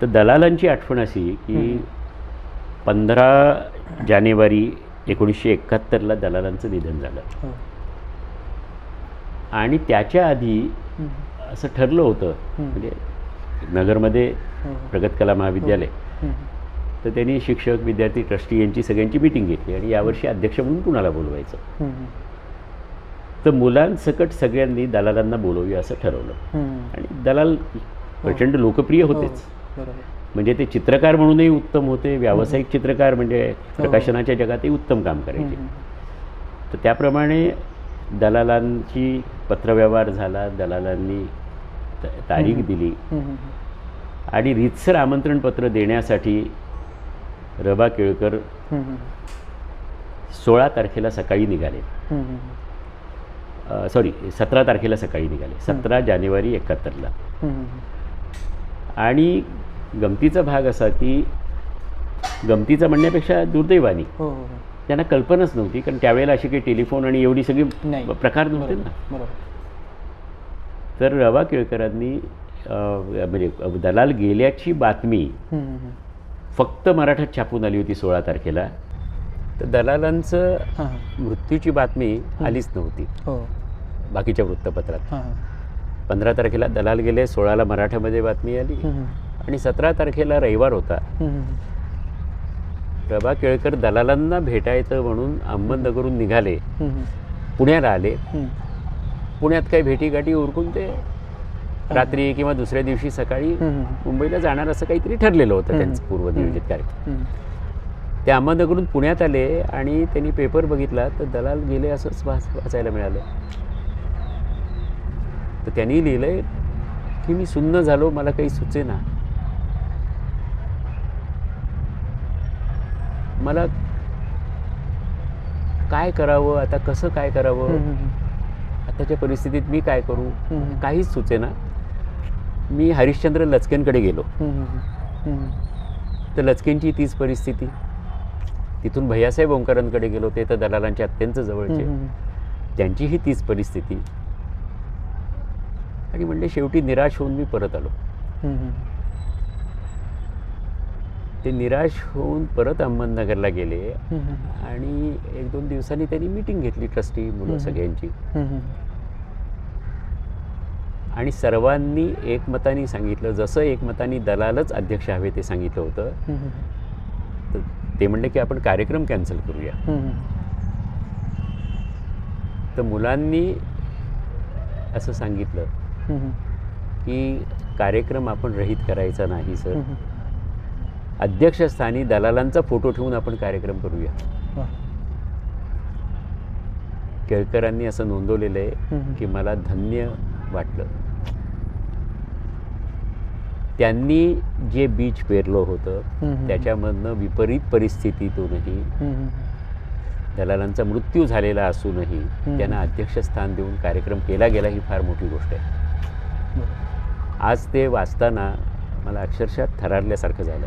तर दलालांची आठवण अशी की पंधरा जानेवारी एकोणीसशे एकाहत्तरला दलालांचं निधन झालं हो. आणि त्याच्या आधी. असं ठरलं होतं. म्हणजे नगरमध्ये हो, हो. प्रगत कला महाविद्यालय हम्म. तर त्यांनी शिक्षक विद्यार्थी ट्रस्टी यांची सगळ्यांची मिटिंग घेतली आणि यावर्षी अध्यक्ष म्हणून कुणाला बोलवायचं. तर मुलांसकट सगळ्यांनी दलालांना बोलवूया असं ठरवलं. आणि दलाल प्रचंड लोकप्रिय होतेच हो, म्हणजे ते चित्रकार म्हणूनही उत्तम होते व्यावसायिक चित्रकार म्हणजे प्रकाशनाच्या जगातही उत्तम काम करायचे. तर त्याप्रमाणे दलालांची पत्रव्यवहार झाला दलालांनी तारीख दिली. आणि रीतसर आमंत्रणपत्र देण्यासाठी रबा केळकर. सोळा तारखेला सकाळी निघाले. सॉरी सतरा तारखेला सकाळी निघाले सतरा जानेवारी एकाहत्तरला. आणि गमतीचा भाग असा की गमतीचा म्हणण्यापेक्षा दुर्दैवानी हो हो हो. त्यांना कल्पनाच नव्हती कारण त्यावेळेला अशी काही टेलिफोन आणि एवढी सगळी नाही. प्रकार नव्हते ना तर रवा केळकरांनी अ, म्हणजे दलाल गेल्याची बातमी हम्म. फक्त मराठात छापून आली होती सोळा तारखेला तर दलालांचं हां हां. मृत्यूची बातमी आलीच नव्हती हो बाकीच्या वृत्तपत्रात हां हां. पंधरा तारखेला दलाल गेले सोळाला मराठामध्ये बातमी आली. आणि सतरा तारखेला रविवार होता. प्रभा केळकर दलालांना भेटायचं म्हणून अहमदनगरहून निघाले. पुण्याला आले. पुण्यात काही भेटीगाठी उरकून ते रात्री किंवा दुसऱ्या दिवशी सकाळी. मुंबईला जाणार असं काहीतरी ठरलेलं होतं. त्यांचं पूर्वनियोजित कार्यक्रम हम्म. ते अहमदनगरहून पुण्यात आले आणि त्यांनी पेपर बघितला तर दलाल गेले असंच वाच वाचायला मिळालं तर त्यांनी लिहिलंय की मी सुन्न झालो मला काही सुचेना मला काय करावं आता कसं काय करावं. आताच्या परिस्थितीत मी काय करू. काहीच सुचेना मी हरिश्चंद्र लचकेंकडे गेलो. तर लचकेंची तीच परिस्थिती. तिथून भैयासाहेब ओंकारांकडे गेलो ते तर दलालांचे अत्यंत जवळचे. त्यांचीही तीच परिस्थिती. आणि म्हणजे शेवटी निराश होऊन मी परत आलो. ते निराश होऊन परत अहमदनगरला गेले. आणि एक दोन दिवसांनी त्यांनी मीटिंग घेतली ट्रस्टी मुलं. सगळ्यांची. आणि सर्वांनी एकमताने सांगितलं जसं एकमताने दलालच अध्यक्ष हवे ते सांगितलं होतं. तर ते म्हणले की आपण कार्यक्रम कॅन्सल करूया. तर मुलांनी असं सांगितलं. की कार्यक्रम आपण रहित करायचा नाही सर. अध्यक्षस्थानी दलालांचा फोटो ठेवून आपण कार्यक्रम करूया. केळकरांनी असं नोंदवलेलं आहे. की मला धन्य वाटलं त्यांनी जे बीज पेरलं होतं. त्याच्यामधनं विपरीत परिस्थितीतूनही. दलालांचा मृत्यू झालेला असूनही त्यांना अध्यक्षस्थान देऊन कार्यक्रम केला गेला ही फार मोठी गोष्ट आहे. आज ते वाचताना मला अक्षरशः थरारल्यासारखं झालं.